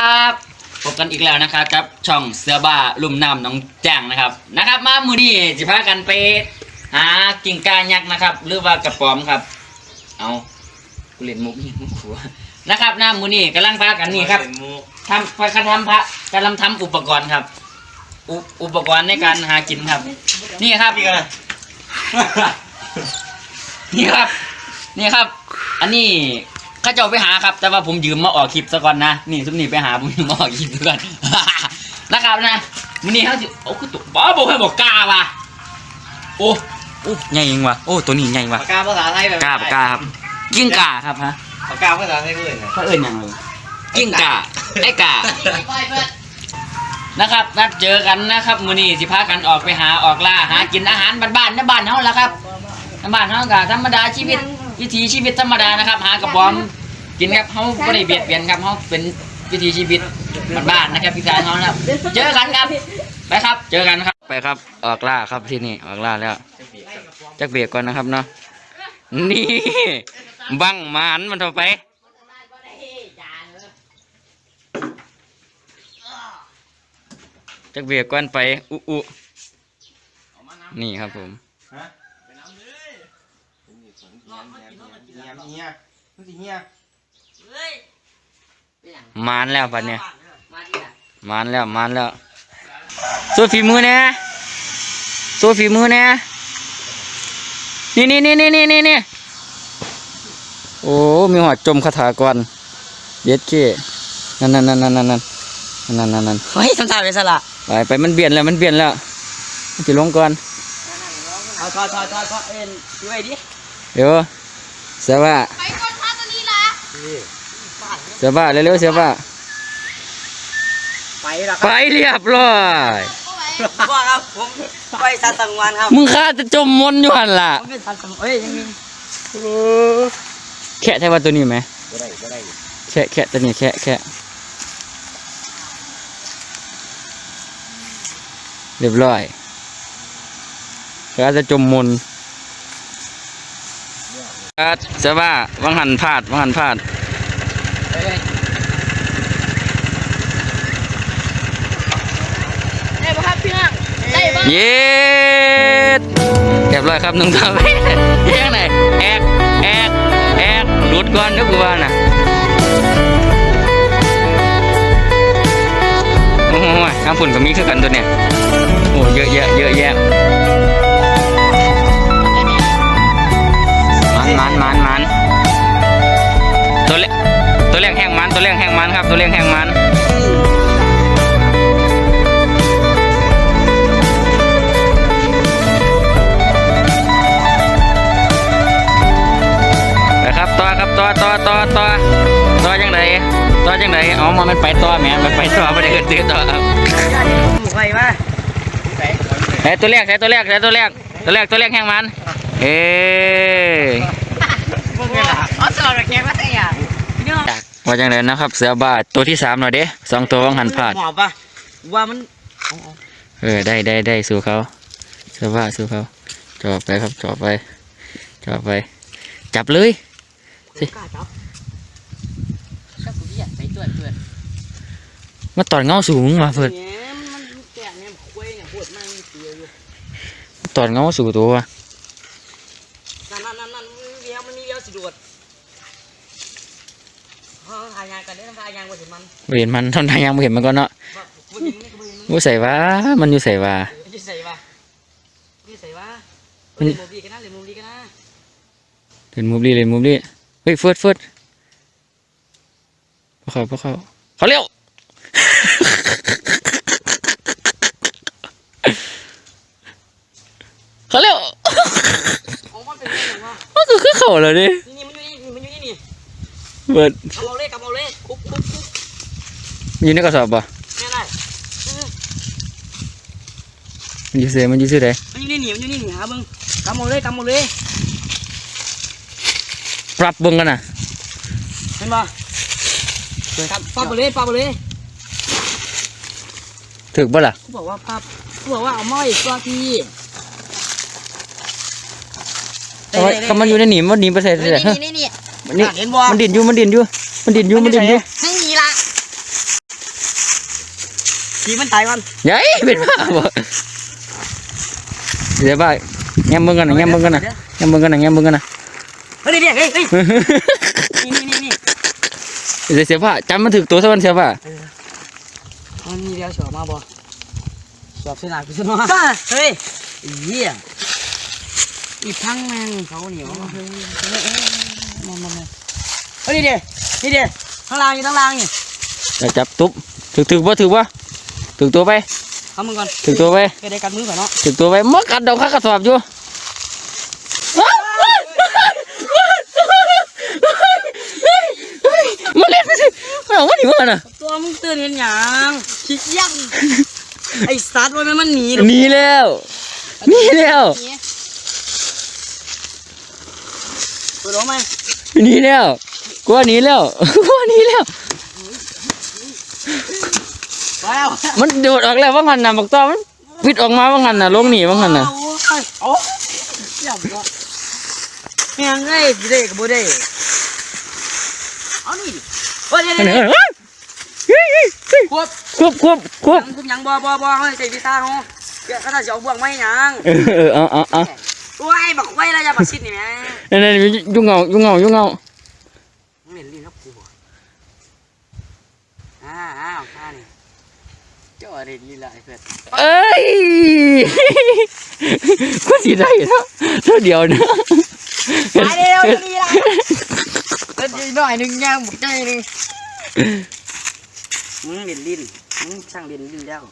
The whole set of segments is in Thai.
ครับพบกันอีกแล้วนะครับกับช่องเสือบ้าลุ่มน้ำน้องแจ้งนะครับนะครับ มามือนี้จะพากันไปหากิ่งกายักษ์นะครับ หรือว่ากระป๋อมครับ เอากูเล่นมุกนี่มุกหัวนะครับหน้ามือนี้กำลังพากันนี่ครับทำพากันทำพระกำลังทำอุปกรณ์ครับ อุอุปกรณ์ในการหากินครับ นี่ครับนี่กันนะนี่ครับ นี่ครับ อันนี้ ข้าเจ้าไปหาครับ แต่ว่าผมยืมมาออกคลิปซะก่อนนะ นี่ซุมนี่ไปหาผมยืมมาออกคลิปซะก่อน นะครับนะมินี่เขาสิโอ้คือตัวบ้าบอกให้บอกกล้าว่ะโอ้โอ้ใหญ่ยังวะโอ้ตัวนี้ใหญ่ว่ะปากกาภาษาไทยแบบกล้าปากกล้าครับกิ้งก่าครับฮะปากกาภาษาไทยก็เลยนะเขาเอิ้นหยังเลยกิ้งก่าไอ้ก่านะครับ นัดเจอกันนะครับมื้อนี้สิพากันออกไปหาออกล่าหากินอาหารบ้านๆในบ้านเฮาล่ะครับบ้านเฮาก็ธรรมดาชีวิต วิถีชีวิตธรรมดานะครับ หากระป๋อมกินครับเฮาบ่ได้เบียดเบียนครับเฮาเป็นวิถีชีวิตบ้านๆนะครับพี่ชายเฮานะครับ เจอกันครับไปครับ เจอกันครับไปครับ ออกล่าครับที่นี่ออกล่าแล้วจักเบียกก่อนนะครับเนาะนี่บังหมานมันเท่าไปจักเบียกก่อนไปอุอุนี่ครับผม ฮะไปน้ำเลย เฮียเฮียมันสิเฮียมานแล้วบัดเนี่ยมานแล้วมานแล้วสู้ฝีมือเนี่ยสู้ฝีมือเนี่ยนี่นี่นี่นี่นี่นี่นี่โอ้มีหัวจมคาถากรเด็ดเก้นั่นนั่นนั่นนั่นนั่นนั่นนั่นนั่นนั่นเฮ้ยทำท่าเป็นสละไปไปมันเบียนแล้วมันเบียนแล้วมันจะลงก่อน เอาถอยถอยถอยถอยเอ็นด้วยดิเดี๋ยว เสียว่าไปกดท่าตัวนี้ละเสียว่าเร็วๆเสียว่าไปแล้วคไปรับเรียบร้อยเอาไว้ว่าครับผมไปสัตว์สังวานครับมึงฆ่าจะจมมนต์อยู่หันล่ะผมเป็นสัตว์สังเอ้ยยังมีแค่ใช่ว่าตัวนี้ไหมก็ได้ก็ได้แค่แค่ตัวนี้แค่แค่เรียบร้อยก็จะจมมนต์ก็ จะว่าวังหันพลาดวังหันพลาดได้ปะครับพี่น้องได้ปะเย็ดเรียบร้อยครับนุ่งทำไปยังไงแอกแอกแอกหลุดก่อนเดี๋ยวกูว่าน่ะโอ้ยข้างฝุ่นก็มีคือกันตัวเนี่ยโอ้เยอะแยะเยอะแยะ มันมันมันมันตัวเล็กตัวเล็กแห้งมันตัวเล็กแห้งมันครับตัวเล็กแห้งมันไปครับต่อครับต่อต่อต่อต่อต่อจังไดต่อจังไดอ๋อมามันไปต่อแหมมันไปต่อไม่ได้เกิดตื้อต่อครับไปมาเฮ้ยตัวแรกใส่ตัวแรกใส่ตัวแรกตัวแรกตัวแรกแห้งมันเอ้ ยเอาสอดแข็งมาแต่ยาพี่น้องว่าจังไดนะครับ เสือบาทตัวที่สามหน่อยเด้สองตัววังหันพลาดหมอบปะว่ามันเออได้ได้ได้สู้เขาเสือบาทสู้เขาจ่อไปครับจ่อไปจ่อไป จับเลยกล้าจับชอบกูพี่อยากใส่ตัวเพื่อนมาตอดเงาสูงมาเพิ่นเนี่ยมันแก่เนี่ยคุยเนี่ยปวดมากเสียอยู่ตอดเงาสู่ตัว นั่นนั่นนั่นนั่นมันเลี้ยวมันมีเลี้ยวสิดวดเขาทายางกั นได้ทำทายางกว่าสิมันบ่เห็นมันทำทางยังบ่เห็นมันก่อนเนาะว่าเห็นนี่ก็ไม่เห็นมันบ่ใส่ว่ามันอยู่ใส่ว่าจะใส่ปะจะใส่ปะมันเล่นมุมดีกันนะเล่นมุมดีกันนะเล่นมุมดีเล่นมุมดีเฮ้ยเฟิร์ดเฟิร์ดพอเขาพอเขาเขาเร็วเขาเร็วของมันเป็นยังไงวะมันคือคือเขาเลยดินี่นี่มันอยู่นี่มันอยู่นี่นี่เบิดกำเอาเลยกำเอาเลยคุบคุบคุบมัน อยู่ในกระสอบป่ะนี่ได้เออมันอยู่เสียมันอยู่เสียไหนมันอยู่นี่นี่มันอยู่นี่นี่หาเบิ้งกำเอาเลยกำเอาเลยปรับเบิ่งกันน่ะเห็นปะกำปาไปเลยปาไปเลยถึกบ่ล่ะกูบอกว่าปากูบอกว่าเอาไม้ตัวพี่เอาไว้ก็มันอยู่ในหนีมันหนีไปใส่นี่เสียนี่นี่นี่มันนี่เห็นบ่มันดินอยู่มันดินอยู่มันดินอยู่มันดินอยู่ ให้หนีละ ทีมันตายมันยัยเป็นบ้าบ่เดี๋ยวบ้าแง้มเบิ่งกันนะแง้มเบิ่งกันนะแง้มเบิ่งกันนะแง้มเบิ่งกันนะเฮ้ยเดี๋ยวเฮ้ยเฮ้ยนี่นี่นี่เดี๋ยวเสียผ้าจำมันถึกตัวซะมันเสียผ้ามันมีเดียวสอบมาบ่สอบเสนาคือสนอเฮ้ยเหี้ยอีกทั้งแม่งเขาเหนียวมามามาเฮ้ยนี่เดี๋ยวนี่เดี๋ยวข้างล่างอยู่ข้างล่างนี่จะจับตุ๊บถึกถึกบ่ถึกบ่ ถึกตัวไปทำมึงก่อนถึกตัวไปเคยได้กันมือก่อนเนาะถึกตัวไปมกัดดอกข้ากระสอบอยู่มาเล่นไปสิมาเอามาดิมาน่ะตัวมึงตื่นเห็นหยังขี้ยังไอ้สัตว์ว่ามันมันหนีหนีแล้วหนีแล้วเปิดออกไหมหนีแล้วกลัวหนีแล้วกลัวหนีแล้วไป แล้วมันโดดออกแล้วว่างันน่ะบอกต่อมันปิดออกมาว่างันน่ะลงหนีว่างันน่ะโอ้ยยังก็แม่งไอ้สิได้กับบ่ได้เอานี่ดิโอ้ยเดี๋ยวเฮ้ยเดี๋ยวเฮ้ยเฮ้ยเฮ้ยควบควบควบควบยังคุมยังบ่บ่บ่เฮ้ยใส่พิซซ่าเฮาเดี๋ยวเขาจะเอาบ่วงไม้หยังเออเออเอาเอาเอาโอ้ยบักไว้แล้วอย่ามาชิดนี่แม่นั่นนั่นยุ่งเงายุ่งเงายุ่งเงามึงเห็นลิ้นครับกูบ่อ่าอ้า วท่านี่เจ้าอะไรลีลาไอ้เพื่อนเอ้ยก็สีได้เนาะเท่าเดียวนะไปเร็วลีลาเอ็ดหน่อยหนึงยังบุกใจนึงมึงเล่นลิ้นมึงช่างเล่นลิ้นแล้ว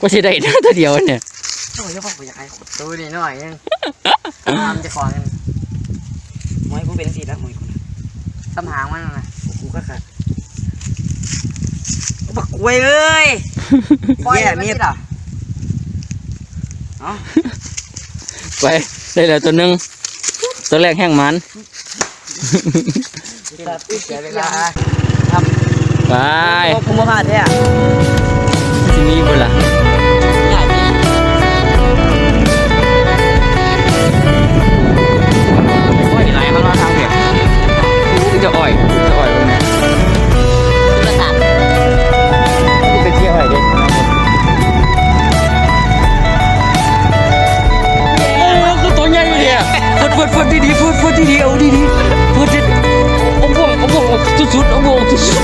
ก็สีได้นะเท่าเดียวเนี่ยโอ้ยพ่อกูอยากให้ตัวนี้หน่อยนึงทำจะขอกันมวยกูเป็นสีแล้วมวยกูตำหางมันนะกูก็ขาด บักกวยเลยแย่เมียอะไปได้แล้วตัวหนึงตัวแรกแห้งมันเสียเวลาไปผมมาพลาดแท้ที่นี่บ่ล่ะง่ายดีอ้อยนี่ไรข้างนอกทางเดียวอู้จะอ้อย อะฟดฟดฟดดีๆฟดฟดดีๆเอาดีๆฟดดิเอาบ่วงเอาบ่วงออกสุดๆเอาบ่วงออกสุ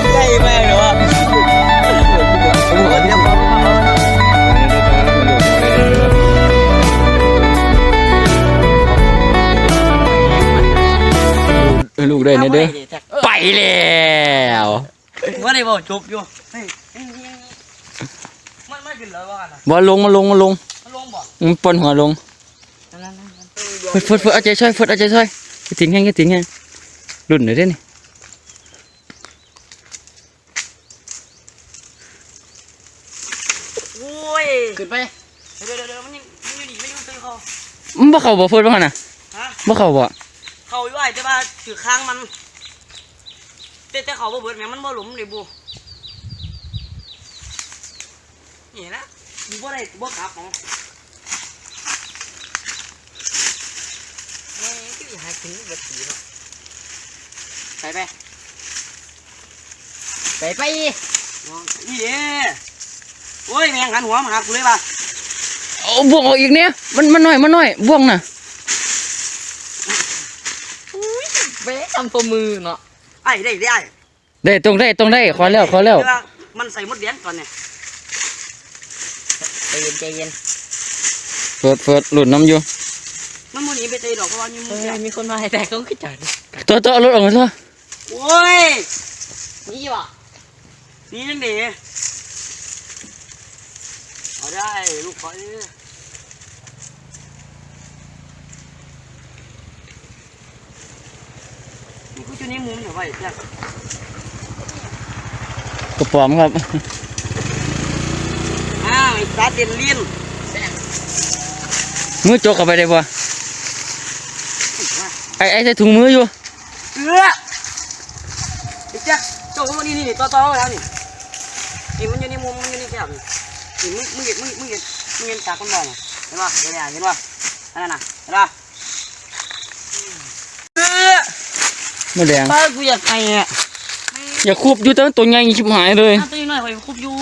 ดๆใกล้มากเลยวะลูกได้เนี่ยเด้อไปแล้วว่าได้บอกจบอยู่เฮ้ยมันไม่ขึ้นแล้วว่ากันนะบอลลงมาลงมาลงมันลงบ่มันปนหัวลง ฟดฟดฟดเอาใจช่วยฟดเอาใจช่วยกระถิ่นแห้งกระถิ่นแห้งรุ่นหน่อยเด้นี่โอ้ยขึ้นไปเดี๋ยวเดี๋ยวเดี๋ยวมันยังมันอยู่นี่มันอยู่ตื้อเขามันบ่เข้าบ่ฟดบ่หั่นน่ะฮะบ่เข้าบ่เขาอยู่ไอ้แต่ว่าถือค้างมันแต่แต่เขาบ่เบิดแม่มันบ่หลุมเลยบูนี่นะกูบ่ได้กูบ่กลับขอ งแม่งคืออยากให้กินเบิดสีเนาะไปไปไปไปนี่เด้โอ้ยแม่งหันหัวมาหากูเลยว่ะเอาบ่วงออกอีกเนี่ยมันมันน้อยมันน้อยบ่วงน่ะเบ๊ทำตัวมือเนาะไอ้ได้ได้ได้ตรงได้ตรงได้ขอแล้วขอแล้วเดี๋ยมันใส่มดเลี้ยงก่อนเนี่ยใจเย็นใจเย็นฟดฟดหลุดน้ำอยู่ มันมันหนีไปใจดอกเพราะว่านี่มึงมีคนมาให้แต่เขาขึ้นจัดตัวตัวเอารถออกมาตัวโอ้ยนี่วะนี่ยังดีเอาได้ลูกขอนี่นี่กูอยู่ในมุมเดี๋ยวไว้เพื่อนกระป๋อมครับอ้าวไอ้ตาเด่นเลี้ยนมือจกเข้าไปได้บ่ ไอ้ไอ้ใส่ถุงมืออยู่เออไอ้แจ๊คโจ้มันนี่นี่ต่อต่อแล้วนี่นี่มันอยู่ในมุมมันอยู่ในแก้วนี่นี่มึงมึงเห็นมึงมึงเห็นมึงเห็นจากคนมองอะเห็นป่ะเห็นป่ะเห็นป่ะอันนั้นน่ะเห็นป่ะเออมือแดงป้ากูอยากไปอะอย่าคูบอยู่แต่ว่าตัวใหญ่ชิบหายเลยน้ำตัวนี้หน่อยไปคุบอยู่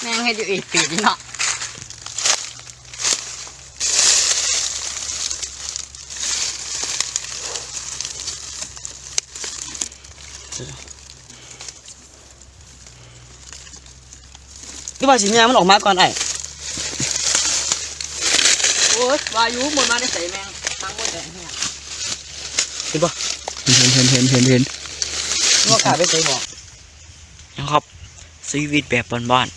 แม่งเฮ็ดอยู่อีกปีนี่เนาะ หรือว่าสิแม่มันออกมาก่อนไอ้โอ้ยวายุหมดมาได้ใส่แมงทั้งหมดเลยเนี่ยเห็นปะเห็นเห็นเห็นเห็นเห็นว่าขาไปใส่บอกนะครับชีวิตแบบบ้าน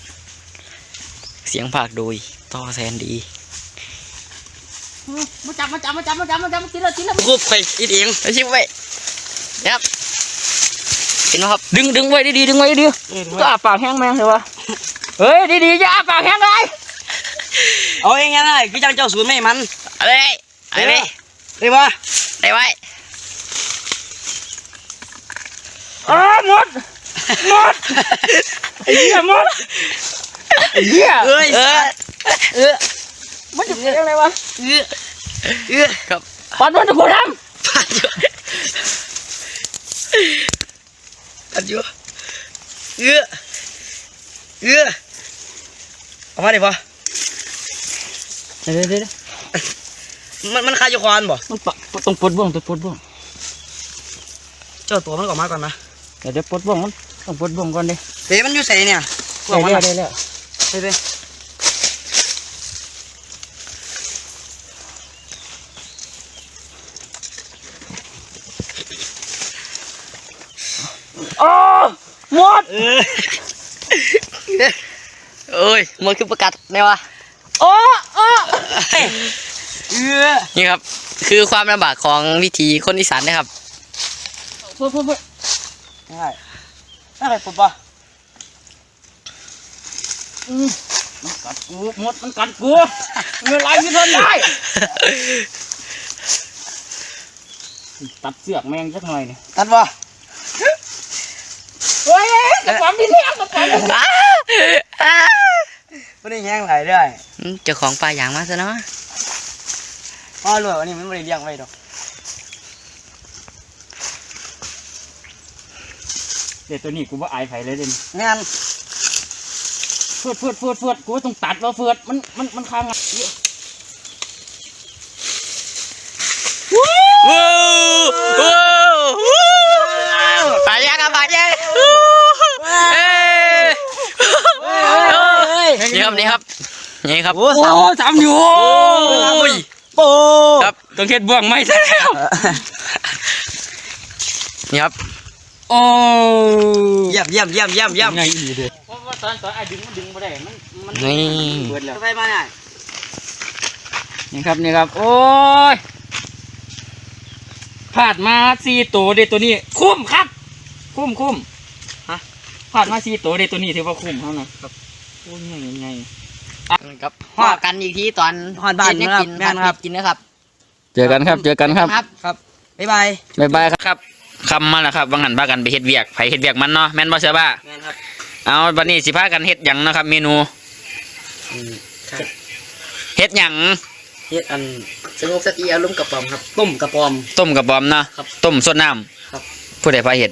ๆเสียงภาคโดยต่อแซนดีมาจับมาจับมาจับมาจับมาจับมากินแล้วกินแล้วรูปไปอีเองไปชิบไว้นะครับเห็นไหมครับดึงดึงไว้ดีๆดึงไว้ดีๆก็อาปากแห้งแมงเลยวะ เฮ้ยดีๆอย่าอาปากแห้งเลยเอาเองไงนะพี่จังเจ้าศูนย์ไม่มันอะไรอะไรได้ป เหี้ยหมดไอ้เหี้ยเอ้ยเออเออมันจะเป็นอะไรวะเออเออครับปัดมันตะโกนทตัดอยู่เออเออเอามาดิปะำเดี๋ยวเดี๋ยวมันมันคาอยู่ควันบ่มันปะต้องปลดบ้วงต้องปลดบ้วงเจ้าตัวมันออกมาก่อนนะเดี๋ยวเดี๋ยวปลดบ้วงมันต้องปลดบ้วงก่อนดิเฮ้ยมันอยู่ใส่เนี่ยพวได้กมันแล้วน่ะได้แล้วไปไปโอ้หมด เออเอ้ยมันคือประกาศได้วะโอ้โอ้เออนี่ครับ คือความลำบากของวิถีคนอีสานนะครับพูดพูดพูดได้ได้ไปปุ๊บปะมันกัดกูหมดมันกัดกูเมื่อไรไม่ทนได้ตัดเสือกแมงสักหน่อยนี่ตัดปะเฮ้ยกระป๋องดินแห้งกระป๋อง ดินแห้งมันได้แห้งไหลได้อืมเจ้าของปลาอย่างมาซะเนาะอ๋อรวยวันนี้มันไม่ได้เลี้ยงไว้ดอกเดี๋ยวตัวนี้กูว่าอายไผเลยเด่นงานเฟืดเฟืดเฟืดเฟืดกูว่าต้องตัดว่าเฟืดมันมันมันค้างอะ ว้าวว้าวปลาย่างครับปลาย่างเอ้ย เฮ้ย นี่ครับนี่ครับนี่ครับโอ้โอ้สาวสามอยู่โอ้ยโอ้ครับต้องเฮ็ดบ่วงไม่ใช่แล้วนี่ครับโอ้เยี่ยมเยี่ยมเยี่ยมเยี่ยมเยี่ยมไงอีเด้เพราะว่าตอนตอนไอ้ดึงมันดึงไม่ได้มันมันนี่เบิดแล้วไปมาเนี่ยนี่ครับนี่ครับ โอ้ยพลาดมาสี่ตัวเด็ตัวนี้ คุ้มครับ คุ้มคุ้มฮะพลาดมาสี่ตัวเด็ตัวนี้ถือว่าคุ้มเท่านั้นครับโอ้ยไงไงครับพอกันอีกทีตอนหอดบ้านเย็นะครับกินแม่นครับกินนะครับ เจอกันครับ เจอกันครับ ครับครับบ๊ายบายบายบายครับคำมาแล้วครับว่างันพากันไปเฮ็ดเวียกไผเฮ็ดเวียกมันเนาะแม่นบ่เชื่อบ้าแม่นครับเอาวันนี้สิพากันเฮ็ดหยังเนาะครับ เมนูเฮ็ดหยังเฮ็ดอันสงบสติอารมณ์กระป๋อมครับ ต้มกระปอม ต้มกระป๋อมเนาะครับต้มสดน้ำครับผู้ใดพาเฮ็ด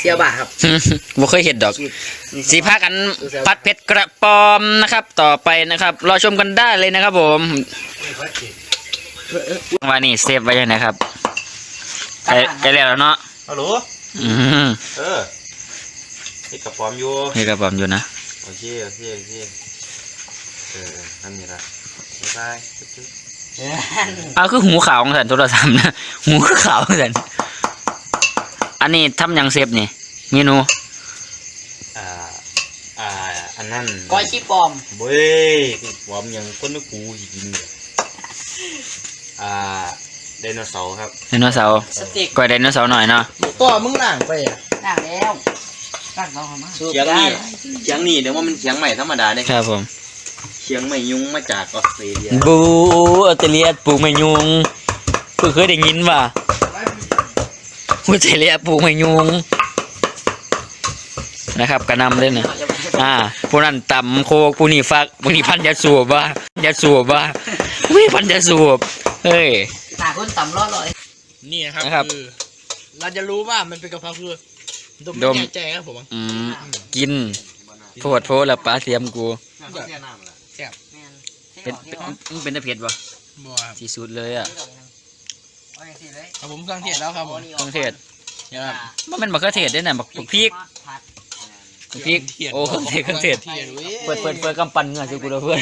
เสียบ่าครับบ่เคยเห็นดอก สีพากันพัดเพชรกระปอมนะครับ ต่อไปนะครับ รอชมกันได้เลยนะครับ ผมว่านี่เซฟไว้ยังไงครับใกล้ใกล้แล้วเนาะฮัลโหลอืมเออไอ้กระป๋อมอยู่นี่กระปอมอยู่นะโอเคโอเคโอเคเออเออทำนี่ละบ๊ายบายจุ๊บจุ๊บเอาคือหูขาวของสันโทรศัพท์นะหูคือขาวของสัน อันนี้ทำหยังเซฟนี่เมนู อ่า อ่า อันนั้นก้อยชีปอมเว้ยกระป๋อมยังคนนึกกูสิกินเลยอ่าไดโนเสาร์ครับ ไดโนเสาร์สเต็กก้อยไดโนเสาร์หน่อยเนาะตัวมึงล่างไปอะนั่งแล้วนั่งเรามาเขียงนี่เขียงนี่เดี๋ยวว่ามันเขียงใหม่ธรรมดาเด้ครับผมเขียงใหม่ยุงมาจากออสเตรเลียบูออสเตรเลียปลูกไม่ยุงเพิ่งเคยได้ยินว่ะ ออสเตรเลียปลูกไม่ยุงนะครับกระนำเลยนะอ่าผู้นั้นต่ำโคกผู้นี้ฟักผู้นี้พันยาสูบว่ายาสูบว่าผู้นี้พันยาสูบเฮ้ยตาคนต่ำรอดเลยนี่นะครับนะครับคือเราจะรู้ว่ามันเป็นกะเพราคือดมดมแน่ใจครับผมอืมกินโพดโพดแล้วปลาเทียมกูเป็นเป็นเป็นตะเพียด บ่บัวครับที่สุดเลยอะครับผมเครื่องเทศแล้วครับผมเครื่องเทศเนี่ยครับมันเป็นมะเขือเทศด้วยนะบักบักพริกบักพริกโอ้เครื่องเทศเครื่องเทศเทียนเว้ยเปิดเปิดเปิดกำปั้นเหงื่อเจ้ากูแล้วเพื่อน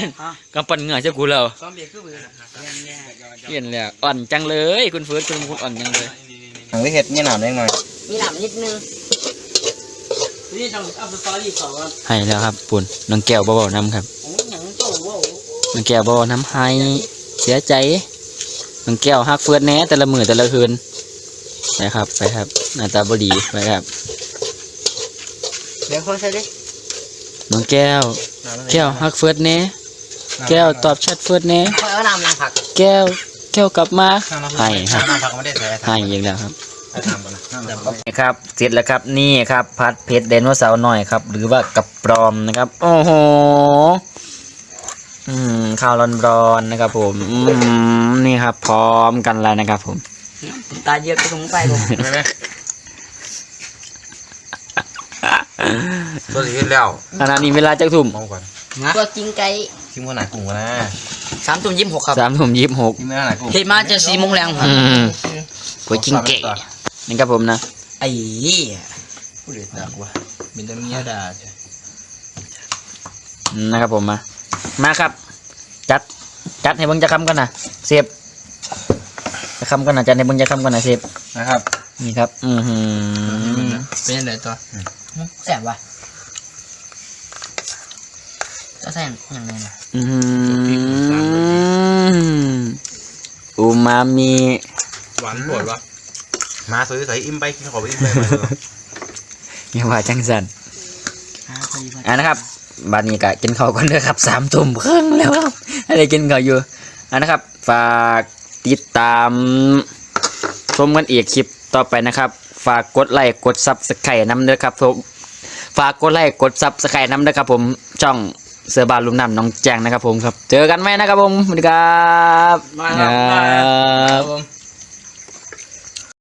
กำปั้นเหงื่อเจ้ากูแล้วซ้อมเบียร์คือเบื่อเห็นแล้วอ่อนจังเลยคุณเฟิร์สคุณคุณอ่อนจังเลยหังได้เห็ดเนี่ยหนามได้หน่อยมีหนามนิดนึงนี่ต้องอัพสตอรี่สองครับให้แล้วครับปุ่นน้องแก้วเบาๆน้ำครับผมหนังโตว่าน้องแก้วเบาๆน้ำให้เสียใจ น้องแก้วฮักเฟิร์สแหน่แต่ละมือแต่ละคืนไปครับไปครับหน้าตาบดีไปครับเดี๋ยวคนใส่ดิน้องแก้ว แก้วฮักเฟิร์สแหน่แก้วตอบแชทเฟิร์สแหน่คอยเอาน้ำล้างผักแก้วแก้วกลับมาให้ครับน้ำผักไม่ได้ใส่ให้อีกแล้วครับทำก่อนนะน้ำผักนี่ครับเสร็จแล้วครับนี่ครับผัดเผ็ดไดโนเสาร์หน่อยครับ หรือว่ากับปลอมนะครับ โอ้โห อืมข้าวร้อนๆนะครับ ผมอืมนี่ครับ พร้อมกันแล้วนะครับ ผม ตาเยอะก็สงไปผมไม่ไหมตัวนี้แล้วขณะนี้เวลาจะทุ่มมองก่อนตัวกินไก่ชิมขนาดกุ้งกันนะสามทุ่มยี่สิบหกครับสามทุ่มยี่สิบหกชิมขนาดกุ้งเฮ็ดมาจะสี่โมงแรงครับอืมก๋วยจิ้งเก๋นี่ครับผมนะไอ้เหี้ยผู้เด็ดดักว่ะเป็นแต่เมียด่าจ้ะนะครับผมมา มาครับ จัดจัดให้เบิ่งจะคำกันนะเซฟจะคำกันนะจัดให้เบิ่งจะคำกันนะเซฟนะครับ นี่ครับ อือหือเป็นยังไงตัวแสบวะจะแสบยังไงนะอือหืออูมามิหวานปวดวะมาซื้อใส่อิ่มไปกินขอไปอิ่มไปมาเลยอย่าว่าจังสันอ่าพอดีพอดีอ่านะครับ บัดนี้ก็กินข้าวกันเด้อครับสามทุ่มครึ่งแล้วครับอะไรกินข้าวอยู่อ่านะครับ ฝากติดตามชมกันอีกคลิปต่อไปนะครับ ฝากกดไลค์กดซับสไครต์น้ำเด้อครับผมฝากกดไลค์กดซับสไครต์น้ำเด้อครับผมช่องเสือบานลุมน้ำน้องแจงนะครับผมครับ เจอกันไหมนะครับผมสวัสดีครับมาครับ